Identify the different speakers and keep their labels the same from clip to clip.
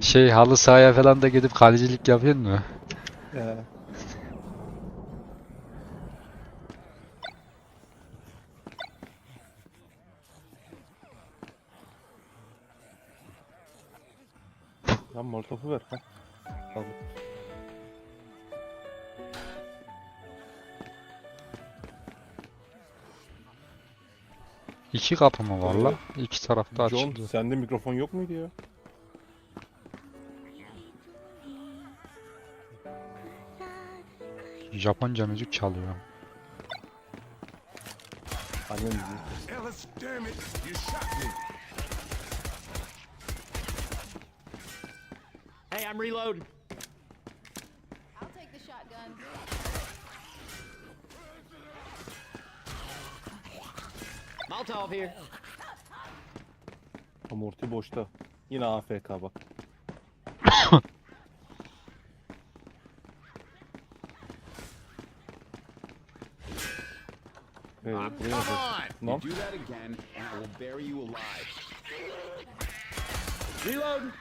Speaker 1: Şey halı sahaya falan da gidip kalecilik yapıyor mu?
Speaker 2: He. Lan molotofu ver. Ha. Al.
Speaker 1: İki kapı mı var la? İki tarafta
Speaker 2: John
Speaker 1: açılıyor.
Speaker 2: sende mikrofon yok muydu ya?
Speaker 1: Japonca müzik çalıyor.
Speaker 2: Annem.
Speaker 3: Hey, I'm reloading.
Speaker 4: I'll take the shotgun.
Speaker 3: Molotov here.
Speaker 2: Amorti boşta. Yine AFK bak.
Speaker 5: On!
Speaker 2: Lan
Speaker 6: Do that again, and I will bury you alive.
Speaker 3: Reloading.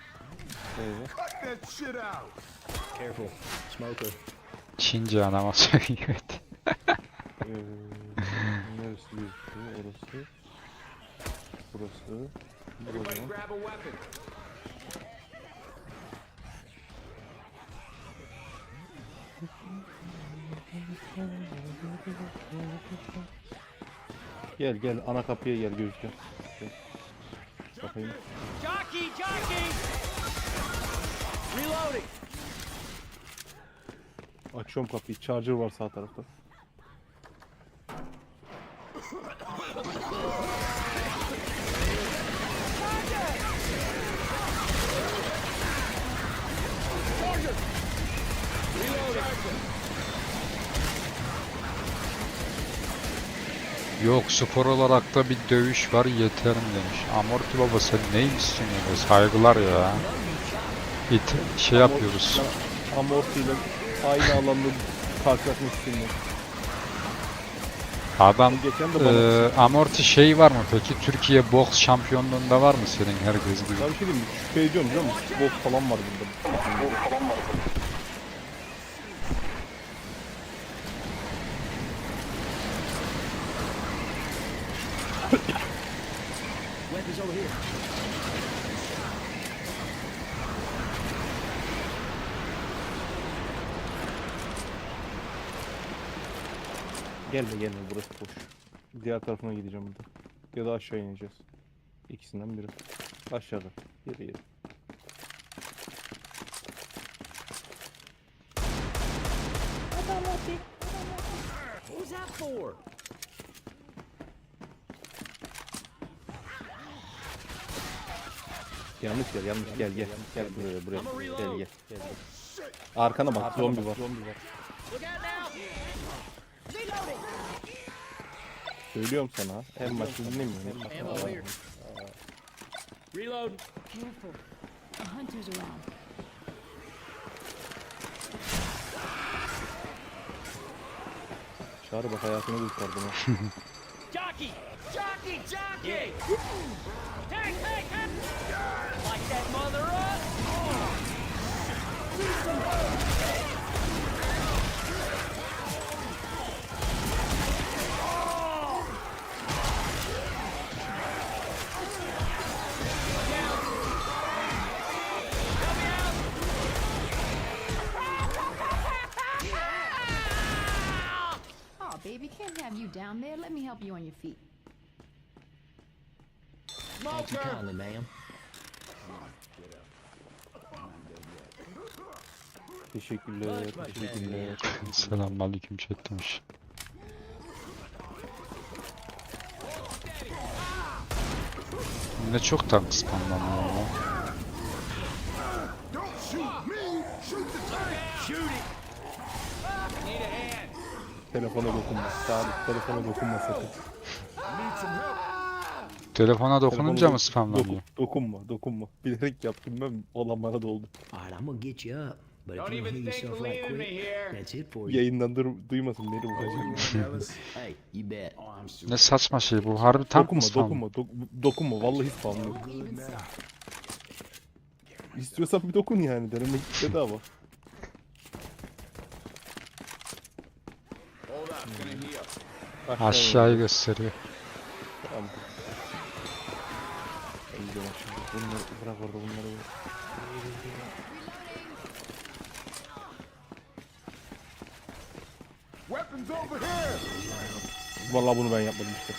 Speaker 2: ee,
Speaker 5: Cut that shit out!
Speaker 3: Careful. Smoker.
Speaker 1: Çince anama söylüyor.
Speaker 2: ee, neresi gözüküyor? Orası. Burası.
Speaker 3: Everybody grab a weapon.
Speaker 2: Gel gel ana kapıya gel gözüküyor. Gel. Bakayım.
Speaker 3: Jockey, jockey. Reloading.
Speaker 2: Açıyorum kapıyı. Charger var sağ tarafta.
Speaker 1: Yok spor olarak da bir dövüş var yeterim demiş. Amorti baba sen neymişsin ya saygılar ya. İt şey yapıyoruz.
Speaker 2: Amorti ile aynı alanda karşılaşmak istemiyorum.
Speaker 1: Adam
Speaker 2: Geçen de bana
Speaker 1: eee amorti şey var mı peki? Türkiye boks şampiyonluğunda var mı senin herkes gibi?
Speaker 2: Ya bir şey diyeyim mi? Şüphe ediyorum biliyor musun? Bot falan var bunda. Bot falan var.
Speaker 3: Weapons over here.
Speaker 2: Gelme gelme burası boş. Diğer tarafına gideceğim burada. Ya da aşağı ineceğiz. İkisinden biri. Aşağıda. Yere yere.
Speaker 3: Was that for?
Speaker 2: Yanlış gel yanlış gel gel. Gel buraya buraya. Gel gel. gel. Arkana bak zombi var. Söylüyorum sana. En başta dinlemiyorum.
Speaker 3: Reload.
Speaker 4: Careful. The hunter's around.
Speaker 2: Çağrı bak hayatını kurtardım.
Speaker 3: Jockey. Jockey, jockey.
Speaker 4: Oh, baby, can't have you down there. Let me help you on your feet.
Speaker 3: Smoker.
Speaker 6: Kindly, ma'am.
Speaker 2: Teşekkürler. Teşekkürler.
Speaker 1: Selamünaleyküm chat demiş. Ne çok tank spamlanıyor ya.
Speaker 5: Don't shoot me! Shoot the tank!
Speaker 3: Shoot it. Need a hand.
Speaker 2: Telefona dokunma. Çağrı telefona dokunma sakın.
Speaker 1: Telefona dokununca
Speaker 2: Telefona
Speaker 1: mı spamlanıyor?
Speaker 2: doku- dokunma dokunma. Bilerek yaptım ben. Olan bana da oldu.
Speaker 6: All right, I'm gonna get you up. But if
Speaker 3: Don't
Speaker 6: you don't
Speaker 3: even think
Speaker 6: yourself
Speaker 3: of
Speaker 6: right
Speaker 3: leaving me
Speaker 6: quick,
Speaker 3: here.
Speaker 6: that's it for you.
Speaker 2: Yayından dur- duymasın beni bu.
Speaker 5: Ellis?
Speaker 6: Hey, you bet.
Speaker 1: Ne saçma şey bu. Harbi tank mı
Speaker 2: dokunma
Speaker 1: spam?
Speaker 2: dokunma dok- dokunma vallahi.
Speaker 5: Good now.
Speaker 2: İstiyorsan bir dokun yani. Denemek bedava.
Speaker 6: Hold up, gonna heal.
Speaker 1: Aşağıyı gösteriyor.
Speaker 2: Tamam. Bunları bırak orada bunları bırak.
Speaker 5: Weapons over here.
Speaker 2: Vallahi bunu ben yapmadım işte.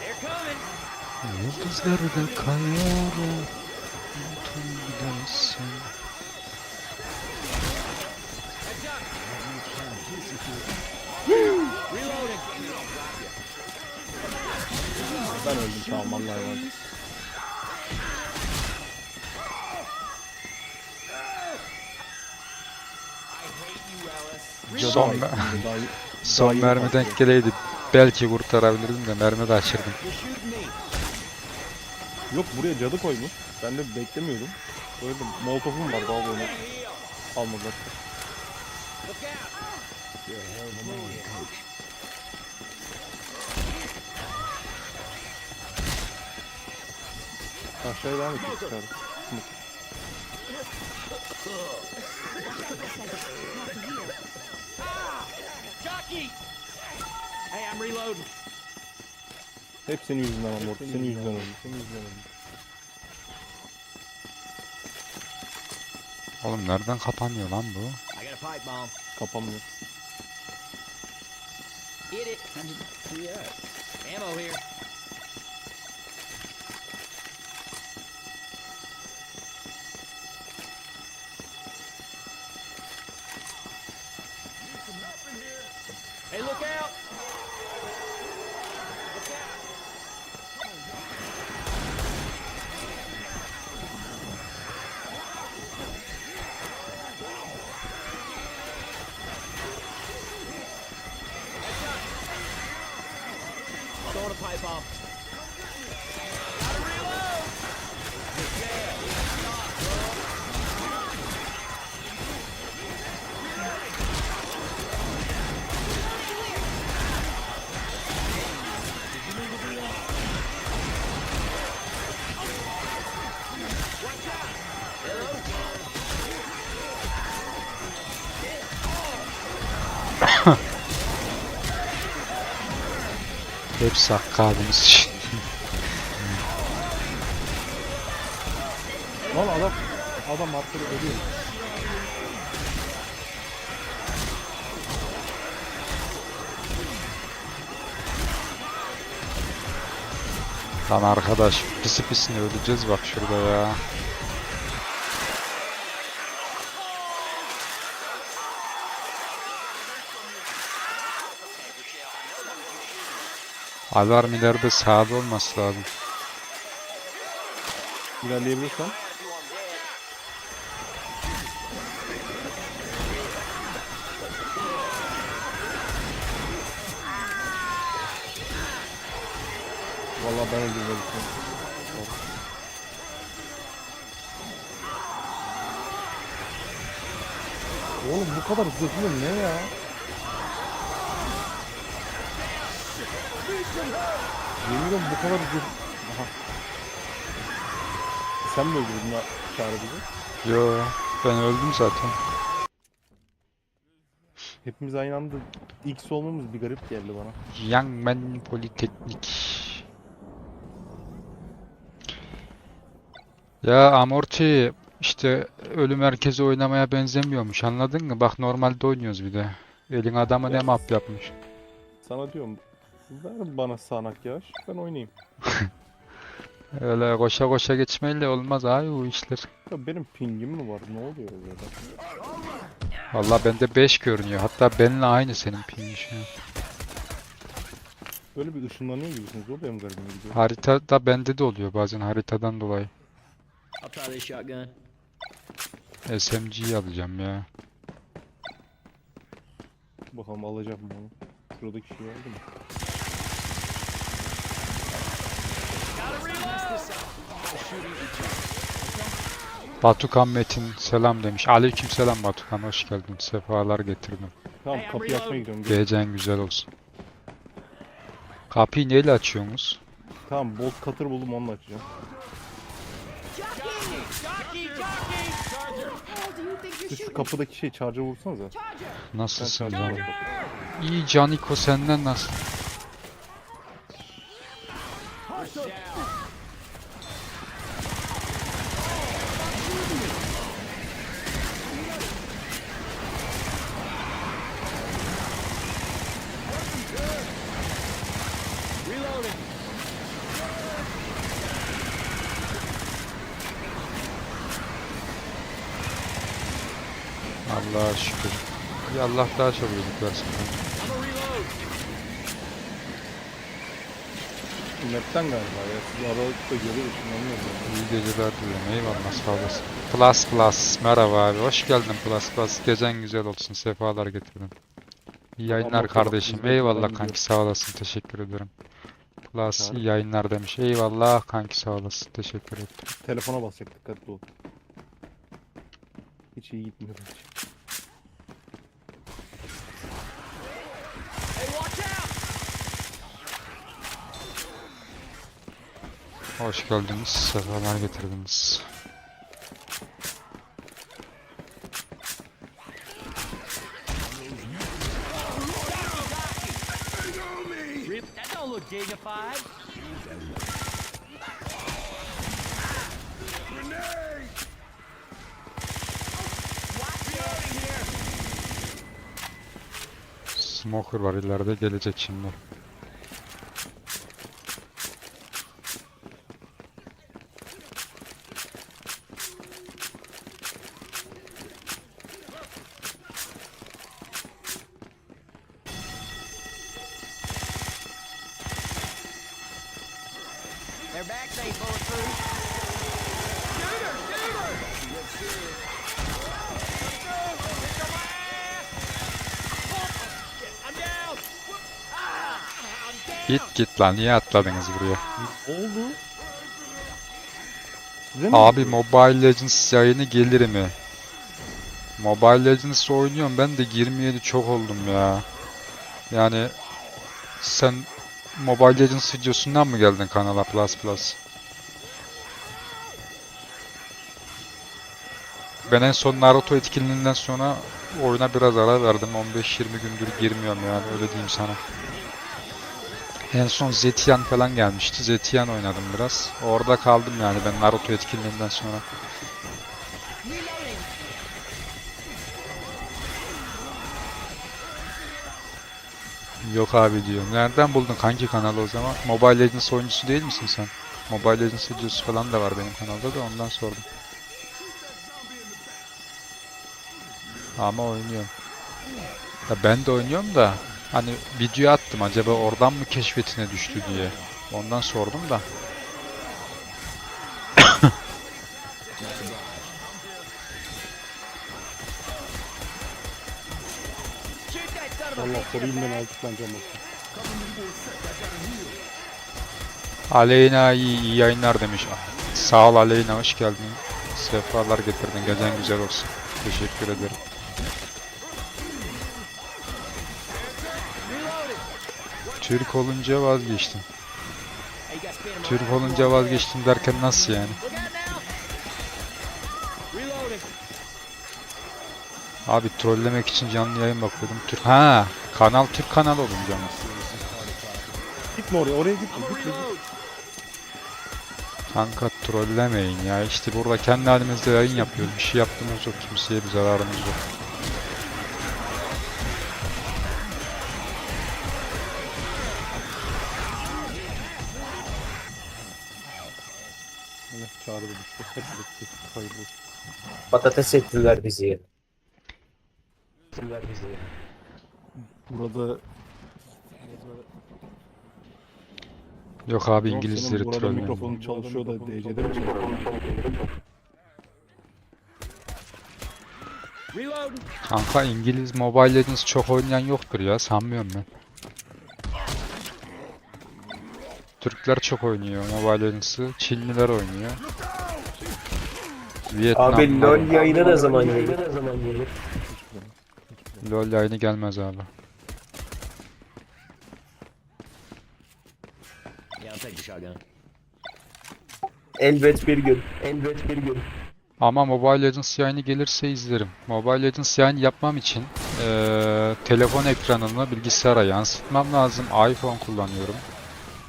Speaker 3: They're coming.
Speaker 1: Yıldızlarda kayar Unutum gidersin.
Speaker 3: Heads up. Reloading.
Speaker 2: Ben öldüm tamam vallahi ben.
Speaker 3: I hate you, Ellis.
Speaker 1: Son, son mermi denk geleydi. Belki kurtarabilirdim de mermi kaçırdım.
Speaker 2: Yok buraya cadı koymuş. Ben de beklemiyordum. De molotofum var daha böyle. Almadılar. Aşağıya devam edeceğiz çıkardı.
Speaker 3: Jockey. Hey, I'm reloading.
Speaker 2: Hep senin yüzünden ama Senin yüzünden öldü. Senin yüzünden öldü.
Speaker 1: Oğlum nereden kapanıyor lan bu?
Speaker 6: I got a pipe bomb.
Speaker 2: Kapanmıyor.
Speaker 6: Hit it.
Speaker 3: Ammo here. Throwing a pipe bomb.
Speaker 1: Hepsi hakkı abimiz için.
Speaker 2: Lan adam adam arkada ölüyor.
Speaker 1: Lan arkadaş pisi pisine öleceğiz bak şurada ya. Alarm ileride sağda olması lazım.
Speaker 2: İlerleyebilirsen. Vallahi ben öldüm Oğlum bu kadar zırhlı ne ya? Yemin bu kadar zırh... Aha. Sen mi öldürdün ya çağrı bizi?
Speaker 1: Yo ben öldüm zaten.
Speaker 2: Hepimiz aynı anda X olmamız bir garip geldi bana.
Speaker 1: Young Man Politeknik. Ya Amorti işte ölüm merkezi oynamaya benzemiyormuş anladın mı? Bak normalde oynuyoruz bir de. Elin adamı ne map yapmış.
Speaker 2: Sana diyorum ver bana sağanak yağış ben oynayayım.
Speaker 1: Öyle koşa koşa geçmeyle olmaz abi bu işler.
Speaker 2: Ya benim pingim mi var ne oluyor burada?
Speaker 1: Vallahi bende 5 görünüyor. Hatta benimle aynı senin pingin şu an.
Speaker 2: Böyle bir ışınlanıyor gibisiniz o benim garibime gidiyor.
Speaker 1: Haritada bende de oluyor bazen haritadan dolayı. SMG'yi alacağım ya.
Speaker 2: Bakalım alacağım mı onu. Şuradaki şey aldı mı?
Speaker 3: Gotta reload!
Speaker 1: Batukan Metin selam demiş. Aleyküm selam Batukan hoş geldin. Sefalar getirdim.
Speaker 2: Tamam kapıyı açmaya gidiyorum.
Speaker 1: Gecen güzel olsun. Kapıyı neyle açıyorsunuz?
Speaker 2: Tamam bolt cutter buldum onunla açacağım. Siz şu kapıdaki şey charger vursanıza.
Speaker 1: Nasılsın canım? İyi Caniko senden nasıl? Allah daha
Speaker 3: a reload!
Speaker 2: Map'ten galiba ya. Siz aralıkta görüyor ışınlanıyor.
Speaker 1: İyi geceler diliyorum. Eyvallah sağ olasın. Plus Plus. Merhaba abi. Hoş geldin Plus Plus. Gecen güzel olsun. Sefalar getirdin. İyi yayınlar
Speaker 2: Ama
Speaker 1: kardeşim. Eyvallah kanki sağ olasın. Teşekkür ederim. Plus iyi yayınlar demiş. Eyvallah kanki sağ olasın. Teşekkür ettim.
Speaker 2: Telefona basacak dikkatli ol. Hiç iyi gitmiyor.
Speaker 1: Hoş geldiniz. Sefalar getirdiniz. Smoker var ileride gelecek şimdi. Git lan niye atladınız buraya?
Speaker 2: Oldu. Size mi
Speaker 1: Abi Mobile Legends yayını gelir mi? Mobile Legends oynuyorum ben de girmeyeli çok oldum ya. Yani sen Mobile Legends videosundan mı geldin kanala Plus Plus? Ben en son Naruto etkinliğinden sonra oyuna biraz ara verdim. 15-20 gündür girmiyorum yani öyle diyeyim sana. En son Zetian falan gelmişti. Zetian oynadım biraz. Orada kaldım yani ben Naruto etkinliğinden sonra. Yok abi diyor. Nereden buldun kanki kanalı o zaman? Mobile Legends oyuncusu değil misin sen? Mobile Legends videosu falan da var benim kanalda da ondan sordum. Ama oynuyorum. Ya ben de oynuyorum da hani video attım acaba oradan mı keşfetine düştü diye. Ondan sordum da.
Speaker 2: Allah koruyayım ben
Speaker 3: back!
Speaker 2: altıklan cam olsun.
Speaker 1: Aleyna iyi, iyi yayınlar demiş. Sağ ol Aleyna hoş geldin. Sefalar getirdin. Gecen güzel olsun. Teşekkür ederim. Türk olunca vazgeçtim. Türk olunca vazgeçtim derken nasıl yani? Abi trollemek için canlı yayın bakıyordum. Türk ha kanal Türk kanalı olunca mı?
Speaker 2: Gitme oraya, oraya gitme. Gitme!
Speaker 1: Kanka trollemeyin ya. İşte burada kendi halimizde yayın yapıyoruz. Bir şey yaptığımız yok. Kimseye bir zararımız yok.
Speaker 2: Evet, çağrı da bitti. Hep bitti. Hayırlı olsun.
Speaker 7: Patates ettiler bizi. Ettiler bizi.
Speaker 2: Burada
Speaker 1: Yok abi İngilizleri
Speaker 2: burada
Speaker 1: trollemeyin.
Speaker 2: mikrofonun çalışıyor da DC'de mi çalışıyor?
Speaker 1: Kanka İngiliz Mobile Legends çok oynayan yoktur ya. Sanmıyorum ben. Türkler çok oynuyor Mobile Legends'ı. Çinliler oynuyor. Vietnamlılar
Speaker 7: Abi LoL yayını ne zaman gelir? Ne zaman gelir?
Speaker 1: LoL yayını gelmez abi.
Speaker 7: Elbet bir gün. Elbet bir gün.
Speaker 1: Ama Mobile Legends yayını gelirse izlerim. Mobile Legends yayını yapmam için eee, telefon ekranını bilgisayara yansıtmam lazım. iPhone kullanıyorum.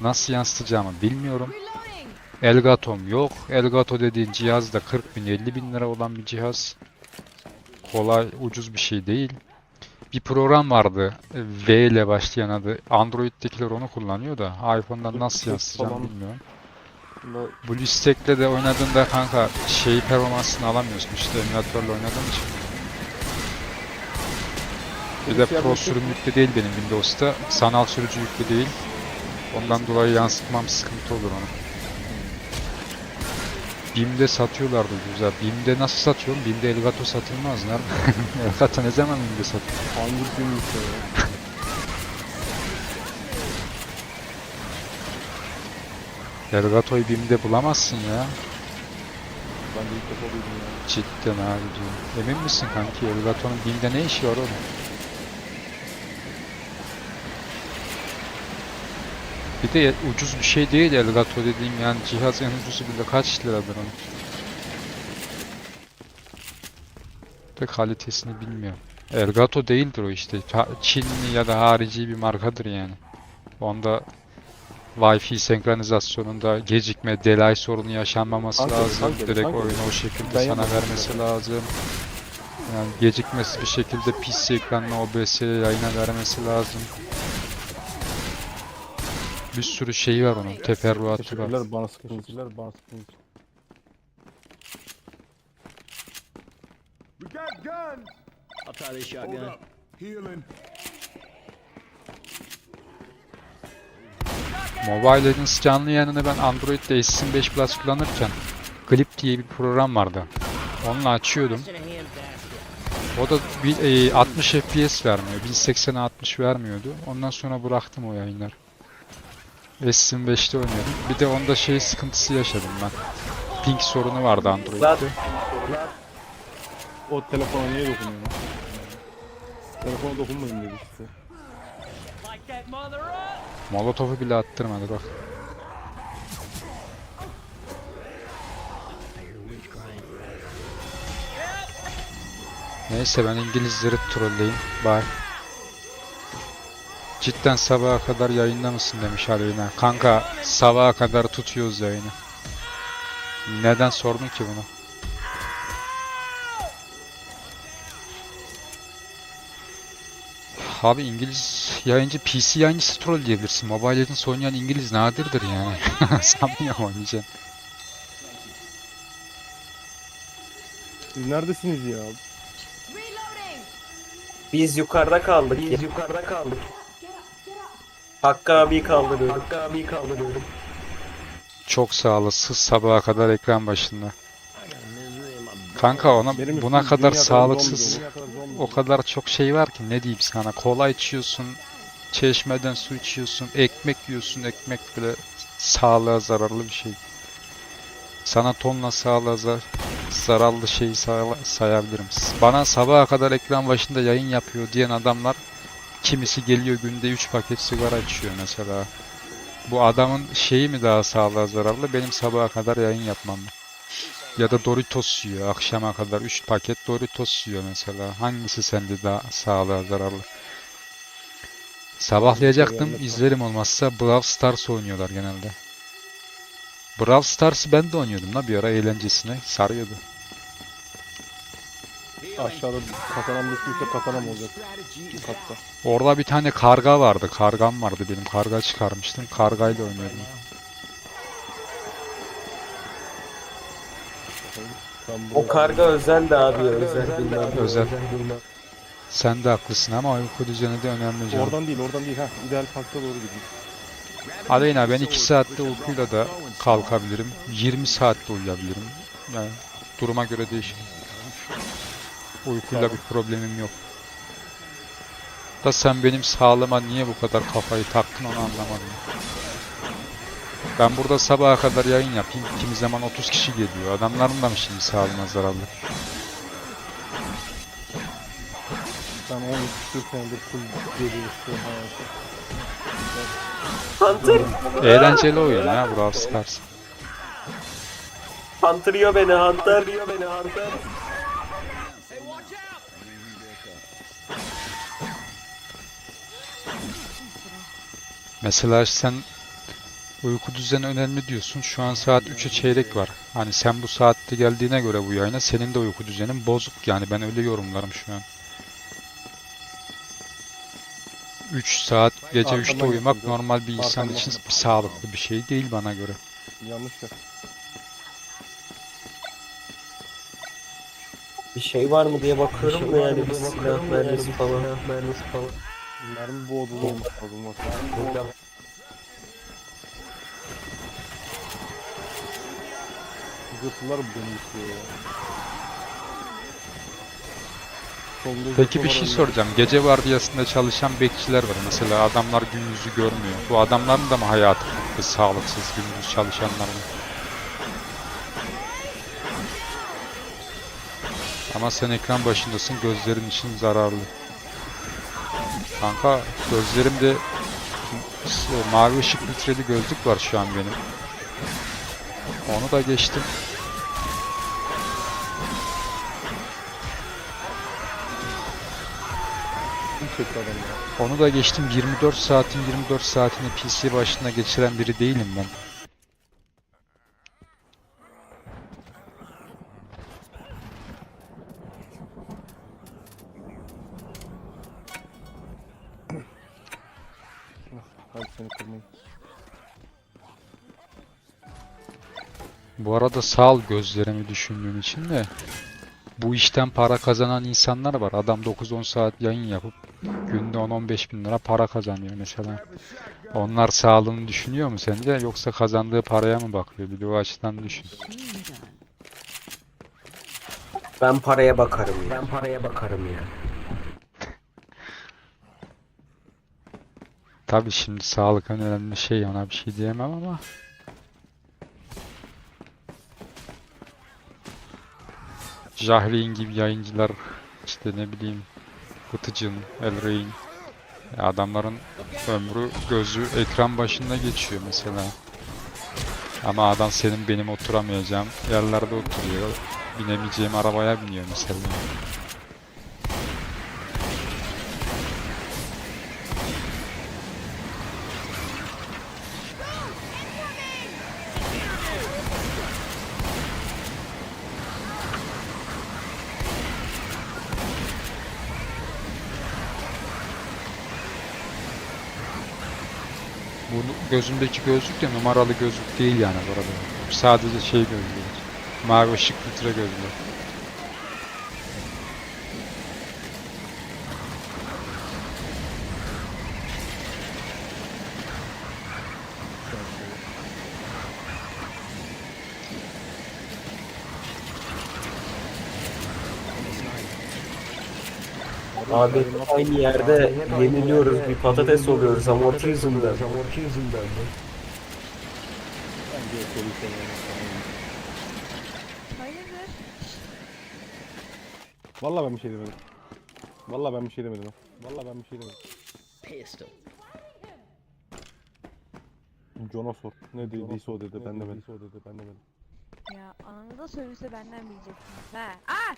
Speaker 1: Nasıl yansıtacağımı bilmiyorum. Elgato'm yok. Elgato dediğin cihaz da 40 bin 50 bin lira olan bir cihaz. Kolay ucuz bir şey değil. Bir program vardı. V ile başlayan adı. Android'dekiler onu kullanıyor da iPhone'dan nasıl yansıtacağım bilmiyorum. Bu listekle de oynadığında kanka şeyi performansını alamıyorsun işte emülatörle oynadığın için. Bir de Pro sürüm yüklü değil benim Windows'ta. Sanal sürücü yüklü değil. Ondan dolayı yansıtmam sıkıntı olur onu. BİM'de satıyorlardı güzel. BİM'de nasıl satıyorum? BİM'de Elgato satılmaz. Nerede? Elgato ne zaman BİM'de satıyor?
Speaker 2: hangi işte ya?
Speaker 1: Elgato'yu BİM'de bulamazsın ya.
Speaker 2: Ben de ilk defa duydum ya.
Speaker 1: Cidden abi diyor. Emin misin kanki? Elgato'nun BİM'de ne işi var oğlum? Bir de ucuz bir şey değil Elgato dediğim yani cihaz en ucuzu bile kaç liradır onun? De kalitesini bilmiyorum. Elgato değildir o işte. Çinli ya da harici bir markadır yani. Onda Wi-Fi senkronizasyonunda gecikme, delay sorunu yaşanmaması
Speaker 2: Kanka,
Speaker 1: lazım.
Speaker 2: kanka,
Speaker 1: Direkt
Speaker 2: kanka.
Speaker 1: oyunu o şekilde
Speaker 2: Ben
Speaker 1: sana vermesi lazım. Yani gecikmesi bir şekilde PC ekranına OBS yayına vermesi lazım. Bir sürü şeyi var onun, teferruatı var.
Speaker 2: Teşekkürler bana sıkıntı. Teşekkürler bana sıkıntı.
Speaker 5: We got guns.
Speaker 3: I'll try this
Speaker 5: Hold
Speaker 3: shotgun.
Speaker 5: up. Healing.
Speaker 1: Mobile Legends canlı yayınını ben Android'de SSIM 5 Plus kullanırken Clip diye bir program vardı. Onunla açıyordum. O da bir, e, 60 FPS vermiyor. 1080'e 60 vermiyordu. Ondan sonra bıraktım o yayınlar. SSIM 5'te oynuyordum. Bir de onda şey sıkıntısı yaşadım ben. Ping sorunu vardı Android'de.
Speaker 2: O telefona niye dokunuyorsun? Telefona dokunmayın dedi işte.
Speaker 1: Molotof'u bile attırmadı bak. Neyse ben İngilizleri trolleyim. Bye. Cidden sabaha kadar yayında mısın demiş Aleyna. Kanka sabaha kadar tutuyoruz yayını. Neden sordun ki bunu? Abi İngiliz yayıncı PC yayıncısı troll diyebilirsin. Mobile Legends oynayan İngiliz nadirdir yani. Sanmıyorum oynayacaksın.
Speaker 2: Siz neredesiniz ya?
Speaker 7: Biz yukarıda kaldık. Biz yukarıda kaldık. Hakkı abi kaldırıyorum. Hakkı abi kaldırıyorum.
Speaker 1: Çok sağlıksız sabaha kadar ekran başında. Kanka ona
Speaker 2: Benim
Speaker 1: buna
Speaker 2: üstüm
Speaker 1: kadar
Speaker 2: dünya
Speaker 1: sağlıksız
Speaker 2: zombi
Speaker 1: o kadar çok şey var ki ne diyeyim sana. Kola içiyorsun, çeşmeden su içiyorsun, ekmek yiyorsun. Ekmek bile sağlığa zararlı bir şey. Sana tonla sağlığa zar- zararlı şeyi say- sayabilirim. Bana sabaha kadar ekran başında yayın yapıyor diyen adamlar kimisi geliyor günde 3 paket sigara içiyor mesela. Bu adamın şeyi mi daha sağlığa zararlı? Benim sabaha kadar yayın yapmam mı? Ya da Doritos yiyor akşama kadar 3 paket Doritos yiyor mesela. Hangisi sende daha sağlığa zararlı? Sabahlayacaktım. izlerim olmazsa Brawl Stars oynuyorlar genelde. Brawl Stars'ı ben de oynuyordum la bir ara eğlencesine. Sarıyordu.
Speaker 2: Aşağıda katanam düşmüşse katanam olacak. Katta.
Speaker 1: Orada bir tane karga vardı. Kargam vardı benim. Karga çıkarmıştım. Kargayla oynuyordum.
Speaker 7: O karga özel de abi özel bilmem.
Speaker 1: Özel. Sen de haklısın ama uyku düzeni de önemli canım.
Speaker 2: Oradan değil oradan değil ha. İdeal parkta doğru gidiyor.
Speaker 1: Aleyna ben 2 saatte uykuyla da kalkabilirim. 20 saatte uyuyabilirim. Yani duruma göre değişir. Uykuyla bir problemim yok. Da sen benim sağlığıma niye bu kadar kafayı taktın onu anlamadım. Ben burada sabaha kadar yayın yapayım. Kimi zaman 30 kişi geliyor. Adamların da mı şimdi sağlığına zararlı?
Speaker 2: Ben 13 senedir full geliyor hayatı.
Speaker 7: Hunter.
Speaker 1: Eğlenceli oyun ya Brawl Stars.
Speaker 7: Hunter yiyor beni Hunter. yiyor beni Hunter.
Speaker 1: Mesela sen uyku düzeni önemli diyorsun. Şu an saat 3'e çeyrek var. Hani sen bu saatte geldiğine göre bu yayına senin de uyku düzenin bozuk. Yani ben öyle yorumlarım şu an. 3 saat gece
Speaker 2: Arkamdan
Speaker 1: 3'te uyumak normal bir insan için bir sağlıklı bir şey değil bana göre.
Speaker 2: Yanlış ya.
Speaker 7: Bir şey var mı diye bakıyorum da yani bir silah mermisi falan. Mermisi falan.
Speaker 2: Mermi bu odada lazım. bak. Zırhlılar beni istiyor ya. Solda
Speaker 1: Peki bir şey
Speaker 2: var
Speaker 1: soracağım. Gece vardiyasında çalışan bekçiler var. Mesela adamlar gün yüzü görmüyor. Bu adamların da mı hayatı sağlıksız gündüz çalışanlar mı? Ama sen ekran başındasın. Gözlerin için zararlı. Kanka gözlerimde mavi ışık filtreli gözlük var şu an benim. Onu da geçtim.
Speaker 2: Çekti adam ya?
Speaker 1: Onu da geçtim 24 saatin 24 saatini PC başında geçiren biri değilim ben.
Speaker 2: Hadi seni kırmayın.
Speaker 1: Bu arada sağ ol gözlerimi düşündüğün için de bu işten para kazanan insanlar var. Adam 9-10 saat yayın yapıp günde 10-15 bin lira para kazanıyor mesela. Onlar sağlığını düşünüyor mu sence yoksa kazandığı paraya mı bakıyor? Bir de o açıdan düşün.
Speaker 7: Ben paraya bakarım ya. Ben paraya bakarım ya.
Speaker 1: Tabii şimdi sağlık önemli şey ona bir şey diyemem ama Jahreyn gibi yayıncılar işte ne bileyim Vıtıcın, Elreyn ya adamların ömrü gözü ekran başında geçiyor mesela. Ama adam senin benim oturamayacağım yerlerde oturuyor. Binemeyeceğim arabaya biniyor mesela. Bu gözümdeki gözlük de numaralı gözlük değil yani bu arada. Sadece şey gözlüğü. Mavi ışık filtre gözlüğü.
Speaker 7: Abi aynı yerde yeniliyoruz bir patates oluyoruz amorti yüzünden.
Speaker 2: Bence sormayın.
Speaker 8: Hayırdır?
Speaker 2: Valla ben bir şey demedim. Valla ben bir şey demedim. ha. Valla ben bir şey demedim.
Speaker 3: Pistol.
Speaker 2: John'a sor. Ne dediyse o dedi. Ben demedim. o dedi. Ben demedim.
Speaker 8: Ya ananı da söylese benden bileceksiniz. He. Aa!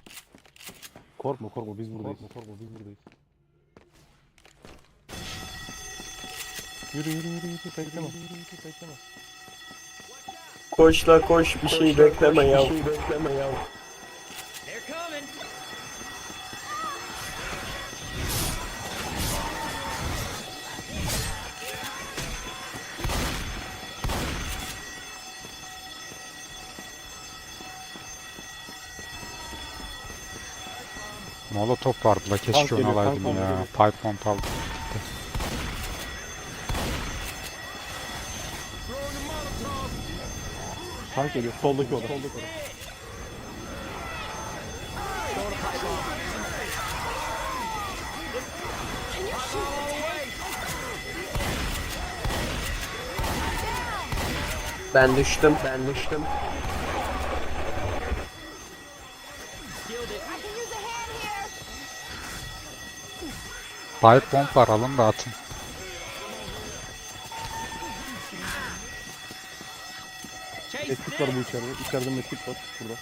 Speaker 2: Korkma korkma biz buradayız. Korkma korkma biz buradayız. Yürü yürü yürü yürü bekleme. Yürü, yürü, yürü, bekleme.
Speaker 7: Koş la koş bir şey bekleme ya. Bir şey bekleme ya.
Speaker 1: Molotov vardı la
Speaker 2: Tank
Speaker 1: keşke onu
Speaker 2: geliyor, tank
Speaker 1: alaydım ya.
Speaker 2: geliyor.
Speaker 1: Pipe bomb aldım.
Speaker 2: Tank geliyor. Soldaki oda. Soldaki oda.
Speaker 7: Ben düştüm. Ben düştüm.
Speaker 1: Pipe bomb var alın da atın.
Speaker 2: Metik var bu içeride. İçeride metik var. Burada.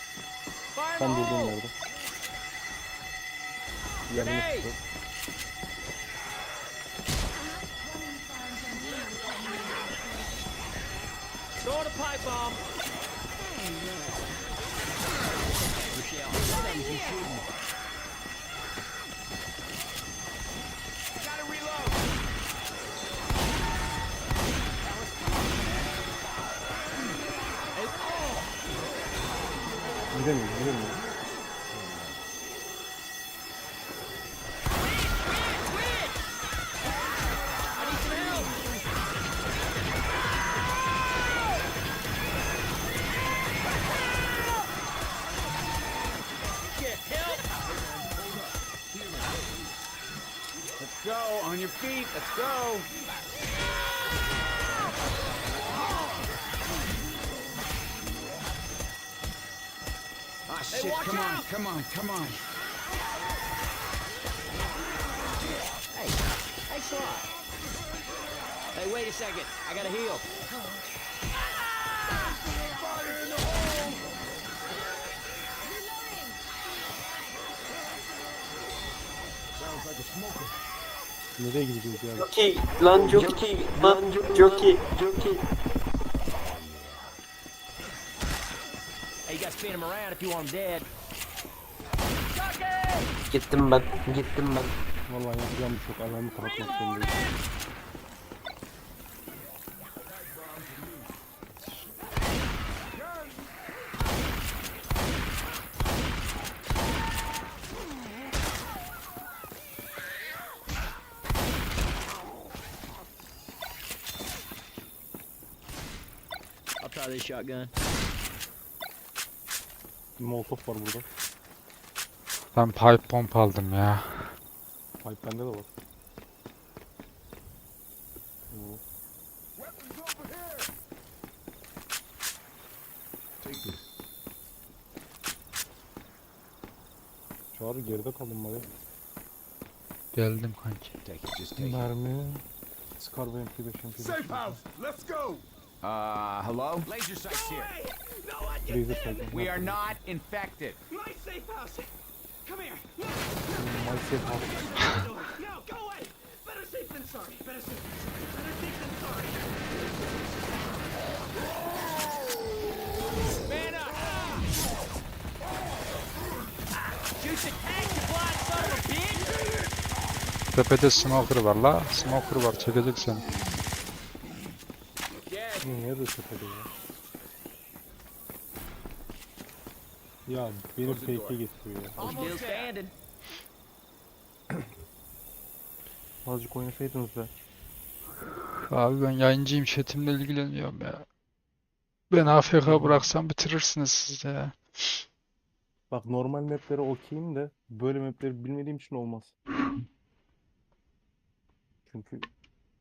Speaker 2: Tam durduğum yerde. Diğer metik var. Gidemiyor, gidemiyor.
Speaker 6: I need some help. Get help.
Speaker 5: Let's go. On your feet. Let's go. Shit.
Speaker 6: watch
Speaker 5: Come on.
Speaker 6: out.
Speaker 5: Come on. Come on.
Speaker 6: Hey, hey, Sly. Hey, wait a second. I gotta heal.
Speaker 2: Nereye gideceğiz ya?
Speaker 7: Jockey lan jockey lan jockey jockey.
Speaker 6: Hey, you gotta spin him around if you want him
Speaker 7: Gittim ben gittim ben.
Speaker 2: Vallahi yapacağım bir şey yok. Alarmı kapatmak zorundayım.
Speaker 6: I'll try this shotgun.
Speaker 2: Molotof var burada.
Speaker 1: Ben pipe bomb aldım ya.
Speaker 2: Pipe bende de var. Çağrı geride kalın bari.
Speaker 1: Geldim kanki.
Speaker 5: Take it. Just take it.
Speaker 2: Mermi. Scar ve MP5 MP5.
Speaker 5: Safe house. Let's go. Uh, hello? Laser sights here.
Speaker 2: Laser sight.
Speaker 5: We are not infected.
Speaker 6: My safe house. Come here.
Speaker 2: My safe house.
Speaker 6: No, go away. Better safe than sorry. Better safe than sorry. Better safe than sorry. Man up. The you blind son of a bitch.
Speaker 1: Tepede smoker var la. Smoker var çekecek seni.
Speaker 2: Nerede tepede ya? Ya beni fake'e getiriyor ya.
Speaker 6: Still standing.
Speaker 2: Azıcık oynasaydınız be.
Speaker 1: Abi ben yayıncıyım chatimle ilgileniyorum ya. Ben AFK bıraksam bitirirsiniz siz de ya.
Speaker 2: Bak normal maplere okeyim de böyle mapleri bilmediğim için olmaz. Çünkü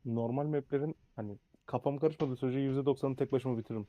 Speaker 2: normal maplerin hani kafam karışmadığı sürece %90'ını tek başıma bitiririm.